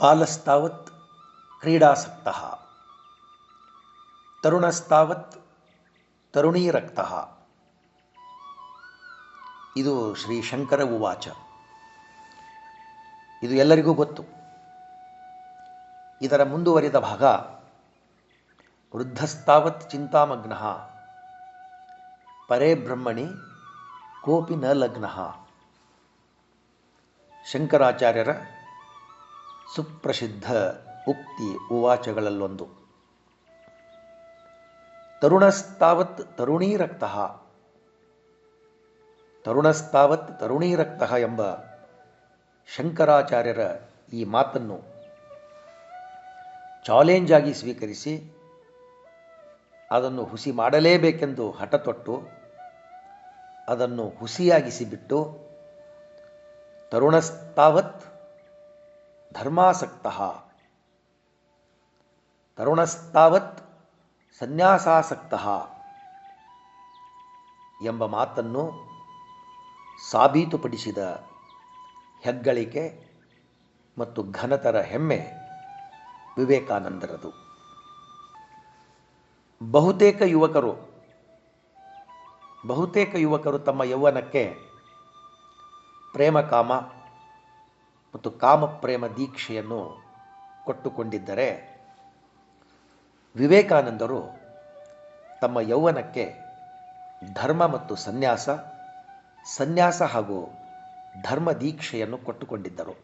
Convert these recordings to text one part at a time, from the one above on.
ಬಾಲಸ್ತಾವತ್ ಕ್ರೀಡಾಸಕ್ತಃ. ತರುಣಸ್ತಾವತ್ ತರುಣೀರಕ್ತ. ಇದು ಶ್ರೀ ಶಂಕರ ಉವಾಚ. ಇದು ಎಲ್ಲರಿಗೂ ಗೊತ್ತು. ಇದರ ಮುಂದುವರಿದ ಭಾಗ ವೃದ್ಧಸ್ತಾವತ್ ಚಿಂತಾಮಗ್ನ. ಪರೇ ಬ್ರಹ್ಮಣಿ ಕೋಪಿ ನ ಲಗ್ನ. ಶಂಕರಾಚಾರ್ಯರ ಸುಪ್ರಸಿದ್ಧ ಉಕ್ತಿ ಉವಾಚಗಳಲ್ಲೊಂದು. ತರುಣಸ್ತಾವತ್ ತರುಣೀರಕ್ತ. ತರುಣಸ್ತಾವತ್ ತರುಣೀರಕ್ತಃ ಎಂಬ ಶಂಕರಾಚಾರ್ಯರ ಈ ಮಾತನ್ನು ಚಾಲೆಂಜ್ ಆಗಿ ಸ್ವೀಕರಿಸಿ ಅದನ್ನು ಹುಸಿ ಮಾಡಲೇಬೇಕೆಂದು ಹಠತೊಟ್ಟು ಅದನ್ನು ಹುಸಿಯಾಗಿಸಿಬಿಟ್ಟು ತರುಣಸ್ತಾವತ್ ಧರ್ಮಾಸಕ್ತಃ. ತರುಣಸ್ತಾವತ್ ಸನ್ಯಾಸಾಸಕ್ತಃ ಎಂಬ ಮಾತನ್ನು ಸಾಬೀತುಪಡಿಸಿದ ಹೆಗ್ಗಳಿಕೆ ಮತ್ತು ಘನತರ ಹೆಮ್ಮೆ ವಿವೇಕಾನಂದರದು. ಬಹುತೇಕ ಯುವಕರು ಬಹುತೇಕ ಯುವಕರು ತಮ್ಮ ಯೌವನಕ್ಕೆ ಪ್ರೇಮ ಕಾಮ ಮತ್ತು ಕಾಮಪ್ರೇಮ ದೀಕ್ಷೆಯನ್ನು ಕೊಟ್ಟುಕೊಂಡಿದ್ದರೆ ವಿವೇಕಾನಂದರು ತಮ್ಮ ಯೌವನಕ್ಕೆ ಧರ್ಮ ಮತ್ತು ಸನ್ಯಾಸ ಸನ್ಯಾಸ ಹಾಗೂ ಧರ್ಮ ದೀಕ್ಷೆಯನ್ನು ಕೊಟ್ಟುಕೊಂಡಿದ್ದರು.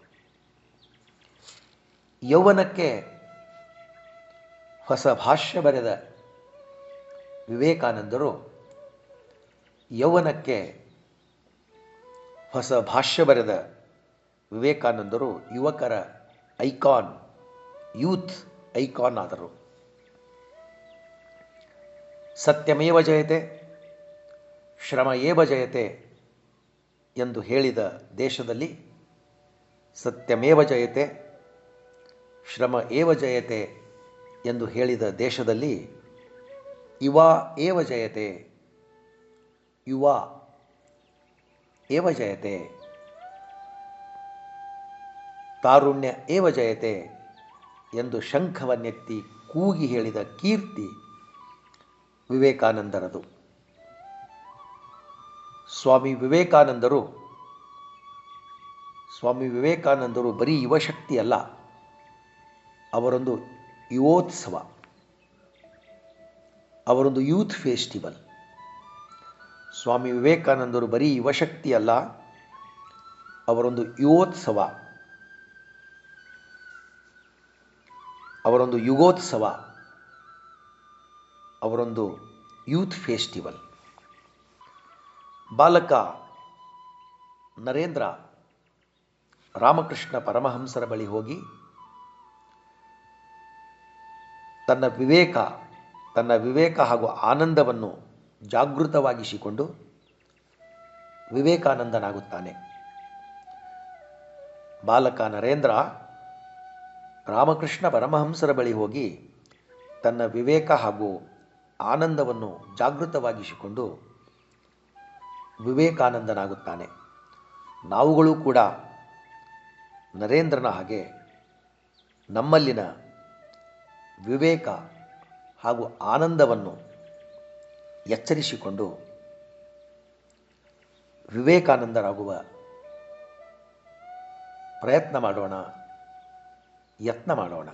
ಯೌವನಕ್ಕೆ ಹೊಸ ಭಾಷ್ಯ ಬರೆದ ವಿವೇಕಾನಂದರು ಯೌವನಕ್ಕೆ ಹೊಸ ಭಾಷ್ಯ ಬರೆದ ವಿವೇಕಾನಂದರು ಯುವಕರ ಐಕಾನ್, ಯೂತ್ ಐಕಾನ್ ಆದರು. ಸತ್ಯಮೇವ ಜಯತೆ ಶ್ರಮ ಏವ ಜಯತೆ ಎಂದು ಹೇಳಿದ ದೇಶದಲ್ಲಿ ಸತ್ಯಮೇವ ಜಯತೆ ಶ್ರಮ ಏವ ಜಯತೆ ಎಂದು ಹೇಳಿದ ದೇಶದಲ್ಲಿ ಯುವ ಏವ ಜಯತೆ, ಯುವ ಏವ ಜಯತೆ ತಾರುಣ್ಯ ಏವ ಜಯತೆ ಎಂದು ಶಂಖವನ್ನೆತ್ತಿ ಕೂಗಿ ಹೇಳಿದ ಕೀರ್ತಿ ವಿವೇಕಾನಂದರದು. ಸ್ವಾಮಿ ವಿವೇಕಾನಂದರು ಸ್ವಾಮಿ ವಿವೇಕಾನಂದರು ಬರೀ ಯುವಶಕ್ತಿ ಅಲ್ಲ, ಅವರೊಂದು ಯುವೋತ್ಸವ, ಅವರೊಂದು ಯೂತ್ ಫೆಸ್ಟಿವಲ್. ಸ್ವಾಮಿ ವಿವೇಕಾನಂದರು ಬರೀ ಯುವಶಕ್ತಿ ಅಲ್ಲ, ಅವರೊಂದು ಯುವೋತ್ಸವ. ಅವರೊಂದು ಯುಗೋತ್ಸವ, ಅವರೊಂದು ಯೂತ್ ಫೆಸ್ಟಿವಲ್. ಬಾಲಕ ನರೇಂದ್ರ ರಾಮಕೃಷ್ಣ ಪರಮಹಂಸರ ಬಳಿ ಹೋಗಿ ತನ್ನ ವಿವೇಕ ತನ್ನ ವಿವೇಕ ಹಾಗೂ ಆನಂದವನ್ನು ಜಾಗೃತವಾಗಿಸಿಕೊಂಡು ವಿವೇಕಾನಂದನಾಗುತ್ತಾನೆ. ಬಾಲಕ ನರೇಂದ್ರ ರಾಮಕೃಷ್ಣ ಪರಮಹಂಸರ ಬಳಿ ಹೋಗಿ ತನ್ನ ವಿವೇಕ ಹಾಗೂ ಆನಂದವನ್ನು ಜಾಗೃತವಾಗಿಸಿಕೊಂಡು ವಿವೇಕಾನಂದನಾಗುತ್ತಾನೆ. ನಾವುಗಳು ಕೂಡ ನರೇಂದ್ರನ ಹಾಗೆ ನಮ್ಮಲ್ಲಿನ ವಿವೇಕ ಹಾಗೂ ಆನಂದವನ್ನು ಎಚ್ಚರಿಸಿಕೊಂಡು ವಿವೇಕಾನಂದರಾಗುವ ಪ್ರಯತ್ನ ಮಾಡೋಣ. ಯತ್ನ ಮಾಡೋಣ